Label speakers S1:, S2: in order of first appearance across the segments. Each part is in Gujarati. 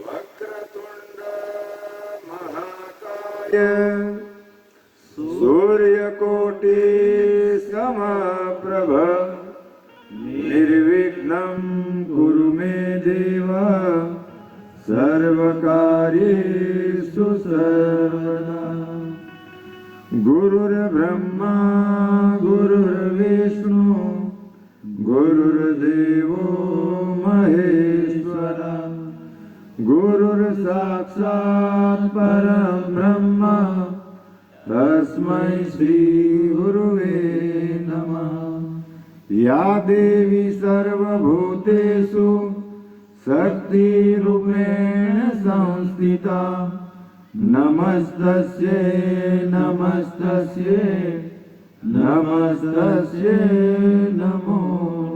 S1: वक्रतुण्ड महाकाय सूर्यकोटि समप्रभ निर्विघ्नं कुरु मे देव सर्वकार्येषु सर्वदा गुरुर्ब्रह्मा गुरुर्विष्णु गुरुर्देवो महेश्वरा। गुरुर्साक्षात् परं ब्रह्म। तस्मै श्रीगुरुवे नमः। या देवी सर्वभूतेषु शक्तिरूपेण संस्थिता। नमस्तस्ये नमस्तस्ये नमस्तस्ये नमो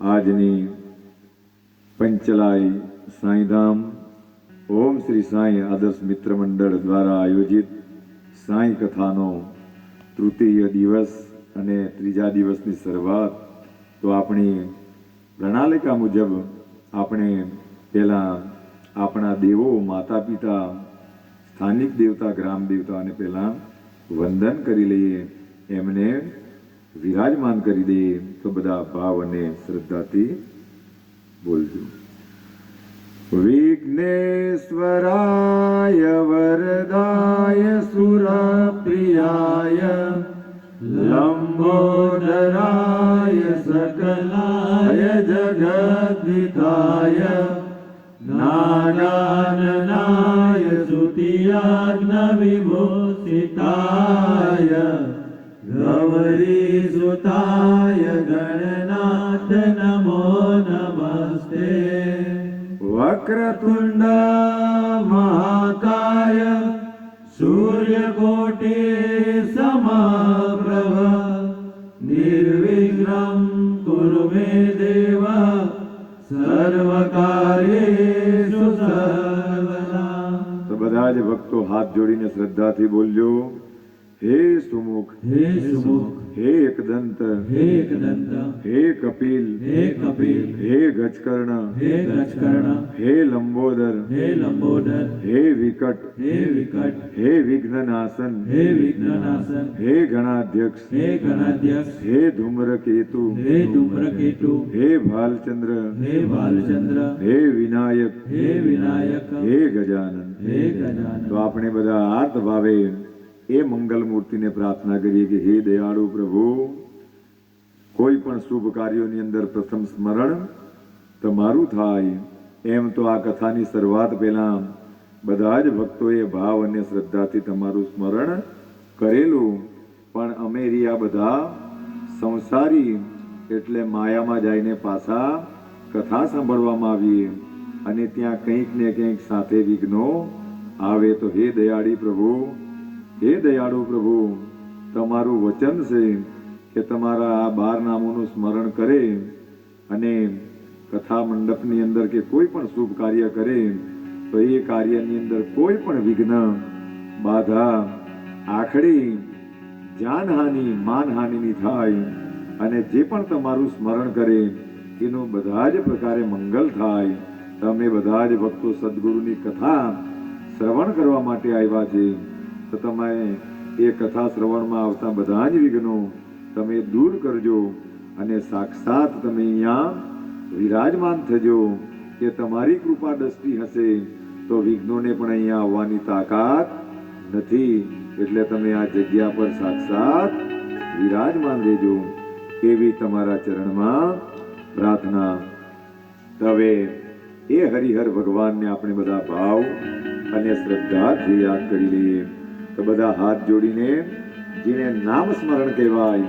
S1: આજની પંચલાઈ સાંઈધામ ઓમ શ્રી સાંઈ આદર્શ મિત્ર મંડળ દ્વારા આયોજિત સાંઈ કથાનો તૃતીય દિવસ અને ત્રીજા દિવસની શરૂઆત તો આપણી પ્રણાલિકા મુજબ આપણે પહેલાં આપણા દેવો માતા પિતા સ્થાનિક દેવતા, ગ્રામ દેવતાને પહેલાં વંદન કરી લઈએ એમને વિરાજમાન કરી દે તો બધા ભાવ અને શ્રદ્ધાથી બોલજો. વિઘ્નેશ્વરાય વરદાય સુરપ્રિયાય લંબોદરાય સકલાય જગદ્વિતાય નાગાનનાય
S2: ગૌરી સુતાય ગણનાથ નમો નમસ્તે
S1: વક્રતુંડ મહાકાય
S2: સૂર્યકોટિ સમાપ્રભ નિર્વિઘ્નમ કુરુ મે દેવ સર્વકાર્યેષુ સર્વદા
S1: તો બધા જ ભક્તો હાથ જોડીને શ્રદ્ધાથી બોલ્યો हे सुमुख
S2: हे सुमुख
S1: हे एकदंत
S2: हे एकदंत
S1: हे कपिल
S2: हे कपिल
S1: हे गजकर्ण
S2: हे गजकर्ण
S1: हे लंबोदर
S2: हे लंबोदर
S1: हे विकट
S2: हे विकट
S1: हे विघ्ननासन
S2: हे विघ्ननासन
S1: हे गणाध्यक्ष
S2: हे गणाध्यक्ष
S1: हे धूम्रकेतु
S2: हे धूम्रकेतु
S1: हे भालचंद्र
S2: हे भालचंद्र
S1: हे विनायक
S2: हे विनायक
S1: हे गजानन।
S2: हे गजानन।
S1: तो आपने बदा आर्त भावे એ મંગલ મૂર્તિને પ્રાર્થના કરીએ કે હે દયાળુ પ્રભુ, કોઈ પણ શુભ કાર્યોની અંદર પ્રથમ સ્મરણ તમારું થાય. એમ તો આ કથાની શરૂઆત પહેલા બધા જ ભક્તોએ ભાવ અને શ્રદ્ધાથી તમારું સ્મરણ કરેલું. પણ અમે રહ્યા બધા સંસારી એટલે માયામાં જઈને પાછા કથા સાંભળવામાં આવીએ અને ત્યાં કંઈક ને કંઈક સાથે વિઘ્નો આવે તો હે દયાળી પ્રભુ હે દયાળુ પ્રભુ, તમારું વચન છે કે તમારા આ બાર નામોનું સ્મરણ કરે અને કથા મંડપની અંદર કે કોઈ પણ શુભ કાર્ય કરે, તો એ કાર્યની અંદર કોઈ પણ વિઘ્ન, બાધા, આખડી, જાનહાનિ, માનહાનિની થાય અને જે પણ તમારું સ્મરણ કરે, એનું બધા જ પ્રકારે મંગલ થાય. તમે બધા જ ભક્તો સદગુરુની કથા શ્રવણ કરવા માટે આવ્યા છે. તો તમે એ કથા શ્રવણમાં આવતા બધા જ વિઘ્નો તમે દૂર કરજો અને સાક્ષાત તમે અહીંયા વિરાજમાન થજો કે તમારી કૃપા દ્રષ્ટિ હશે તો વિઘ્નોને પણ અહીંયા આવવાની તાકાત નથી. એટલે તમે આ જગ્યા પર સાક્ષાત વિરાજમાન રહેજો એવી તમારા ચરણમાં પ્રાર્થના હવે એ હરિહર ભગવાનને આપણે બધા ભાવ અને શ્રદ્ધાથી યાદ કરી લઈએ. તો બધા હાથ જોડીને જેને નામ સ્મરણ કહેવાય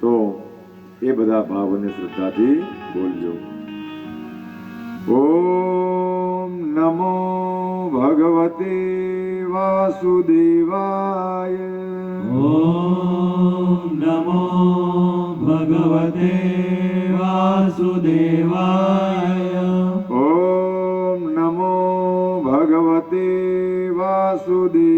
S1: તો એ બધા ભાવોને શ્રદ્ધાથી બોલજો. ઓમ નમો ભગવતે વાસુદેવાય.
S2: ઓમ નમો ભગવતે વાસુદેવાય.
S1: ઓમ નમો ભગવતે વાસુદેવ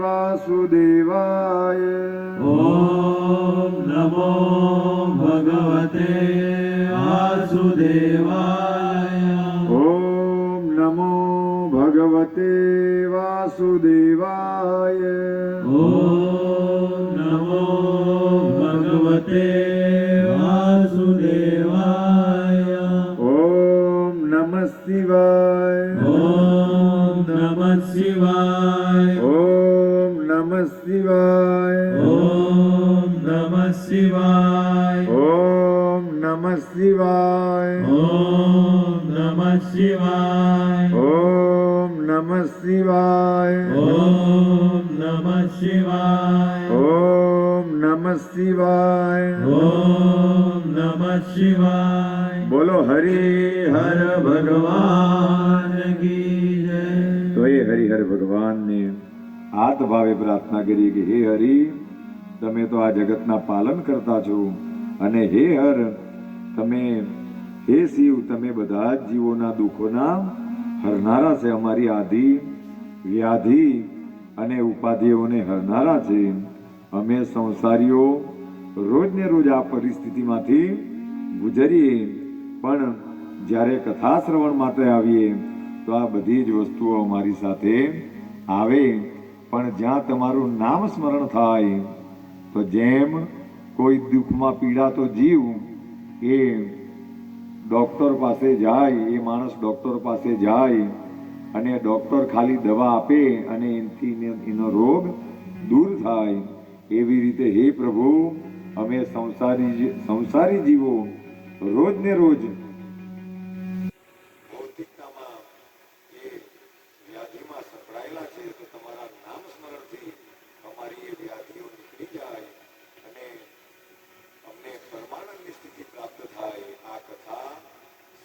S2: વાસુદેવાય
S1: ઓમ નમો ભગવતે વાસુદેવાય
S2: ઓમ નમો ભગવતે વાસુદેવાય
S1: ઓમ નમો ભગવતે વાસુદેવાય
S2: ઓમ નમઃ
S1: શિવાય
S2: ઓમ નમઃ શિવાય
S1: શિવાય.
S2: ઓમ નમઃ શિવાય.
S1: ઓમ નમઃ શિવાય.
S2: ઓમ નમઃ શિવાય.
S1: ઓમ નમઃ શિવાય.
S2: ઓમ નમઃ શિવાય.
S1: ઓમ નમઃ શિવાય.
S2: ઓમ નમઃ શિવાય.
S1: બોલો હરિ
S2: હર ભગવાન કી જય.
S1: તો એ હરિહર ભગવાનને આત ભાવે પ્રાર્થના કરી કે હે હરિ, તમે તો આ જગતના પાલન કરતા છો. અને હે હર, તમે, હે શિવ, તમે બધા જ જીવોના દુઃખોના હરનારા છે, અમારી આધિ, વ્યાધિ અને ઉપાધિઓને હરનારા છે. અમે સંસારીઓ રોજ ને રોજ આ પરિસ્થિતિમાંથી ગુજરીએ, પણ જ્યારે કથા શ્રવણ માટે આવીએ, તો આ બધી જ વસ્તુઓ અમારી સાથે આવે. પણ જ્યાં તમારું નામ સ્મરણ થાય, તો જેમ કોઈ દુઃખમાં પીડાતો જીવ એ ડૉક્ટર પાસે જાય, એ માણસ ડૉક્ટર પાસે જાય અને ડૉક્ટર ખાલી દવા આપે અને એનાથી એનો રોગ દૂર થાય. એવી રીતે હે પ્રભુ, અમે સંસારી સંસારી જીવો રોજ ને રોજ ભૌતિકતામાં એ વ્યાધિમાં સંકળાયેલા છે તો તમારા નામ સ્મરણથી અમારી એ વ્યાધિઓ નીકળી જાય અને અમને પરમાનંદની સ્થિતિ પ્રાપ્ત થાય આ કથા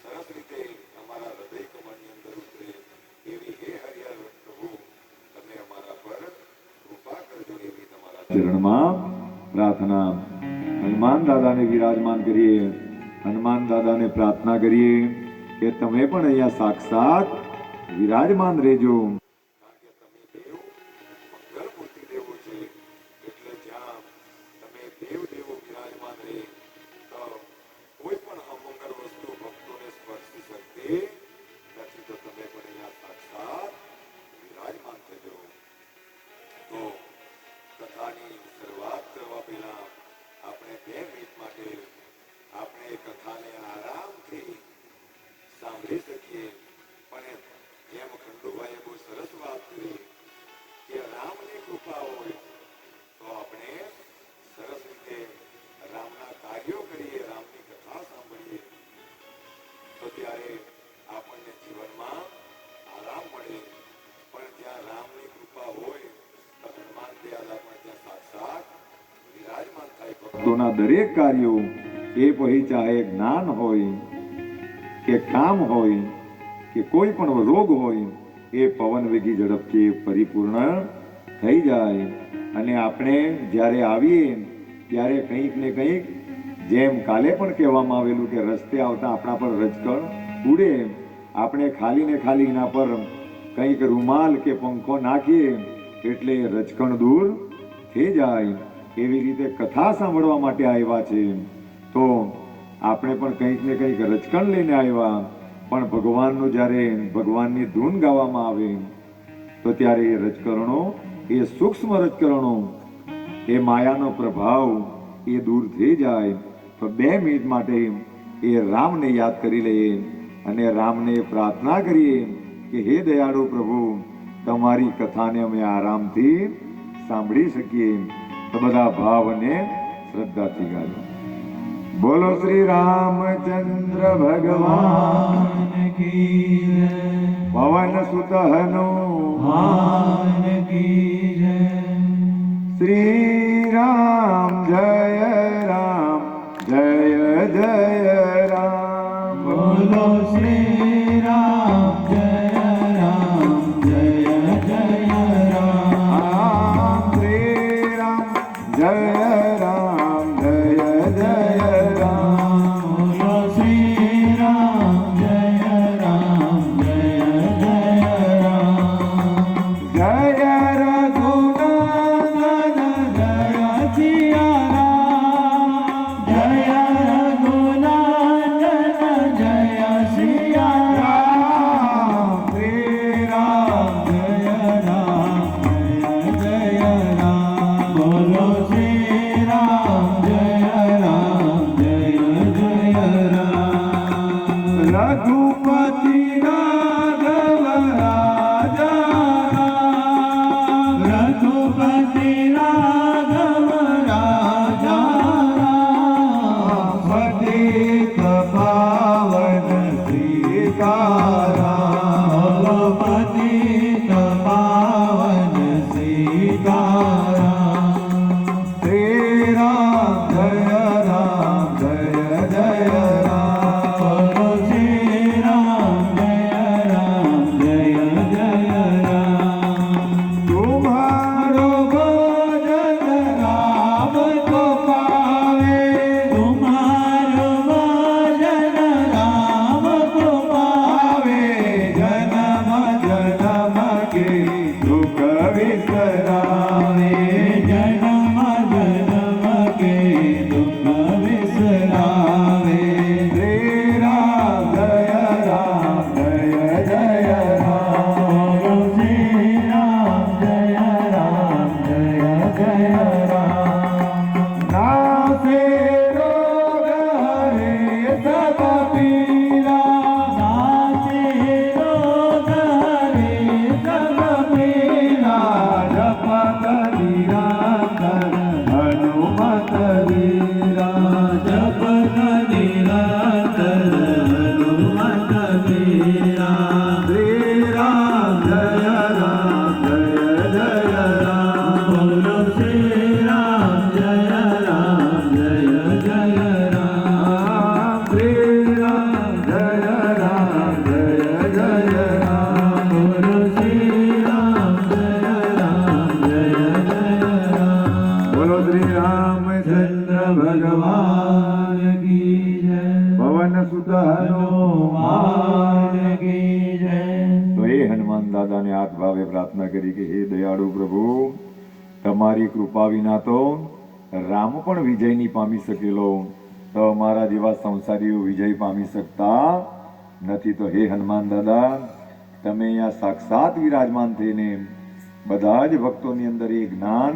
S1: સરસ રીતે અમારા હૃદય કમળની અંદર ઉતરે એવી હે હરિહર પ્રભુ તમે અમારા પર કૃપા કરજો એવી તમારા ચરણમાં પ્રાર્થના. હનુમાન દાદાને વિરાજમાન કરીએ, હનુમાન દાદાને પ્રાર્થના કરીએ કે તમે પણ અહીંયા સાક્ષાત વિરાજમાન રહેજો. કથાને આરામથી સાંભળી શકીએ. પણ જેમ ખંડુભાઈએ બહુ સરસ વાત કરી કે રામની કૃપા હોય, તો આપણે સરસ રીતે રામના કાર્યો કરીએ, રામની કથા સાંભળીએ. તો ત્યારે આપણને જીવનમાં આરામ મળે. પણ જ્યાં રામની કૃપા હોય, તો હનુમાન દયાલા પણ ત્યાં સાક્ષાત વિરાજમાન થાય ભક્તોના દરેક કાર્યો એ પછી ચાહે જ્ઞાન હોય, કે કામ હોય, કે કોઈ પણ રોગ હોય, એ પવન વેગી ઝડપથી પરિપૂર્ણ થઈ જાય. અને આપણે જ્યારે આવીએ, ત્યારે કંઈક ને કંઈક જેમ કાલે પણ કહેવામાં આવેલું કે રસ્તે આવતા આપણા પર રજકણ ઉડે, આપણે ખાલી ને ખાલી એના પર કંઈક રૂમાલ કે પંખો નાખીએ, એટલે રજકણ દૂર થઈ જાય. એવી રીતે કથા સાંભળવા માટે આવ્યા છે. તો આપણે પણ કંઈક ને કંઈક રચકણ લઈને આવ્યા. પણ ભગવાનનું જ્યારે ભગવાનની ધૂન ગાવામાં આવે, તો ત્યારે એ રજકરણો, એ સૂક્ષ્મ રજકરણો, એ માયાનો પ્રભાવ એ દૂર થઈ જાય. તો બે મિનિટ માટે એ રામને યાદ કરી લઈએ અને રામને પ્રાર્થના કરીએ કે, હે દયાળુ પ્રભુ, તમારી કથાને અમે આરામથી સાંભળી શકીએ. તો બધા ભાવ અને શ્રદ્ધાથી ગાજો. બોલો શ્રી રામચંદ્ર ભગવાન પવન સુત હનુમાન શ્રી તો એ હનુમાન દાદાને હાથ ભાવે પ્રાર્થના કરી કે હે દયાળુ પ્રભુ, તમારી કૃપા વિના તો રામ પણ વિજય નહીં પામી શકેલો. તો અમારા જેવા સંસારીઓ વિજય પામી શકતા નથી. તો હે હનુમાન દાદા, તમે અહીંયા સાક્ષાત વિરાજમાન થઈને બધા જ ભક્તોની અંદર એ જ્ઞાન